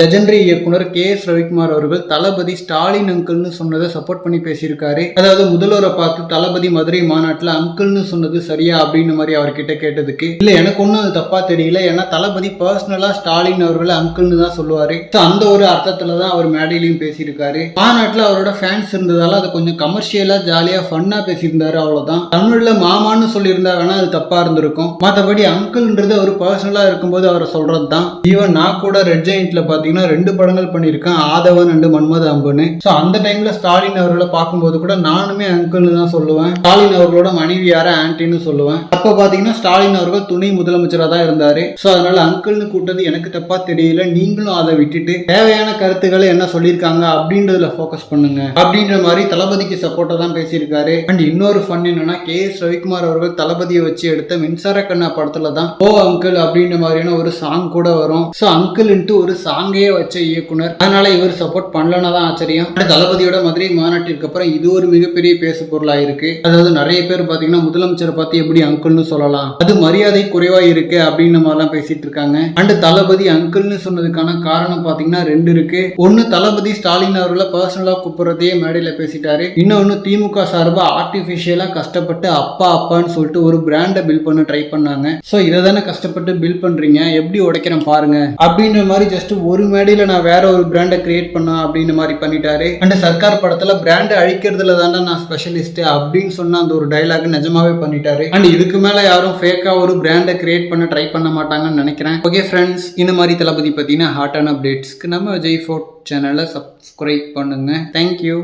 Legendary இயக்குனர் K S Ravikumar அவர்கள் தளபதி ஸ்டாலின் அங்கிள்னு சொன்னதை சப்போர்ட் பண்ணி பேசியிருக்காரு. அதாவது முதல்வரை பார்த்து தளபதி மதுரை மாநாட்டில் அங்கிள்னு சொன்னது சரியா அப்படின்னு மாதிரி அவர்கிட்ட கேட்டதுக்கு இல்ல எனக்கு ஒன்றும் அது தப்பா தெரியல. ஏன்னா தளபதி பர்சனலா ஸ்டாலின் அவர்களை அங்கிள்னு தான் சொல்லுவாரு. ஸோ அந்த ஒரு அர்த்தத்துல தான் அவர் மேடையிலையும் பேசியிருக்காரு. மாநாட்டில் அவரோட ஃபேன்ஸ் இருந்ததால அதை கொஞ்சம் கமர்ஷியலா ஜாலியா ஃபன்னா பேசியிருந்தாரு அவ்வளவுதான். தமிழ்ல மாமான்னு சொல்லியிருந்தா வேணா அது தப்பா இருந்திருக்கும். மற்றபடி அங்கிள்ன்றது அவர் பர்சனலா இருக்கும்போது அவரை சொல்றது தான் ஈவன் நான் கூட ரெட் ஜெயின்ட்ல பார்த்தீங்கன்னா ரெண்டு படங்கள் பண்ணியிருக்கேன். ஆதவன் அண்டு மன்மத அம்புன்னு. ஸோ அந்த டைம்ல ஸ்டாலின் அவர்களை பார்க்கும்போது கூட நானுமே அங்கிள்னு தான் சொல்லுவேன். ஸ்டாலின் அவர்களோட மனைவி யார? ஆன்டின்னு சொல்லுவேன். அப்போ பாத்தீங்கன்னா ஸ்டாலின் அவர்கள் துணை முதலமைச்சராக தான் இருந்தார். ஸோ அதனால அங்கிள்னு கூட்டது எனக்கு தப்பா தெரியல. நீங்களும் அதை விட்டுட்டு தேவையான கருத்துக்களை என்ன சொல்லியிருக்காங்க அப்படின்றதுல ஃபோக்கஸ் பண்ணுங்க. அப்படின்ற மாதிரி தளபதிக்கு சப்போர்ட்டா தான் பேசியிருக்காரு. அண்ட் இன்னொரு ஃபன் என்னன்னா கே எஸ் ரவிக்குமார் அவர்கள் தளபதியை வச்சு எடுத்த மின்சார கண்ணா படத்துல தான் ஓ அங்கிள் அப்படின்ற மாதிரியான ஒரு சாங் கூட வரும். ஸோ அங்கிள்ன்ட்டு ஒரு சாங் சாங்கே வச்ச இயக்குனர். அதனால இவர் சப்போர்ட் பண்ணலன்னா தான் ஆச்சரியம். தளபதியோட மதுரை மாநாட்டிற்கு அப்புறம் இது ஒரு மிகப்பெரிய பேசு பொருளா இருக்கு. அதாவது நிறைய பேர் பாத்தீங்கன்னா முதலமைச்சரை பார்த்து எப்படி அங்கிள்னு சொல்லலாம். அது மரியாதை குறைவா இருக்கு அப்படின்னு மாதிரிலாம் பேசிட்டு இருக்காங்க. அண்ட் தளபதி அங்கிள்னு சொன்னதுக்கான காரணம் பாத்தீங்கன்னா ரெண்டு இருக்கு. ஒன்னு தளபதி ஸ்டாலின் அவர்களை பர்சனலா கூப்பிடுறதையே மேடையில பேசிட்டாரு. இன்னொன்னு திமுக சார்பா ஆர்டிபிஷியலா கஷ்டப்பட்டு அப்பா அப்பான்னு சொல்லிட்டு ஒரு பிராண்டை பில் பண்ண ட்ரை பண்ணாங்க. ஸோ இதை தானே கஷ்டப்பட்டு பில் பண்றீங்க? எப்படி உடைக்கிறேன் பாருங்க. அப்படின்ற மாதிரி ஜஸ்ட் ஒரு மேடையில நான் வேற ஒரு பிராண்டை கிரியேட் பண்ண அப்படின்னு மாதிரி பண்ணிட்டாரு. அண்ட் சர்க்கார் படத்துல பிராண்டை அழிக்கிறதுல தாண்டா நான் ஸ்பெஷலிஸ்ட் அப்படின்னு சொன்ன அந்த ஒரு டைலாக் நிஜமாவே பண்ணிட்டாரு. அண்ட் இதுக்கு மேல யாரும் ஃபேக்கா ஒரு பிராண்டை கிரியேட் பண்ண ட்ரை பண்ண மாட்டாங்கன்னு நினைக்கிறேன். ஓகே ஃப்ரெண்ட்ஸ் இந்த மாதிரி தளபதி பத்தின ஹாட்டான அப்டேட்ஸ்க்கு நம்ம விஜய் ஃபோர்ட் சேனலை சப்ஸ்கிரைப் பண்ணுங்க. Thank you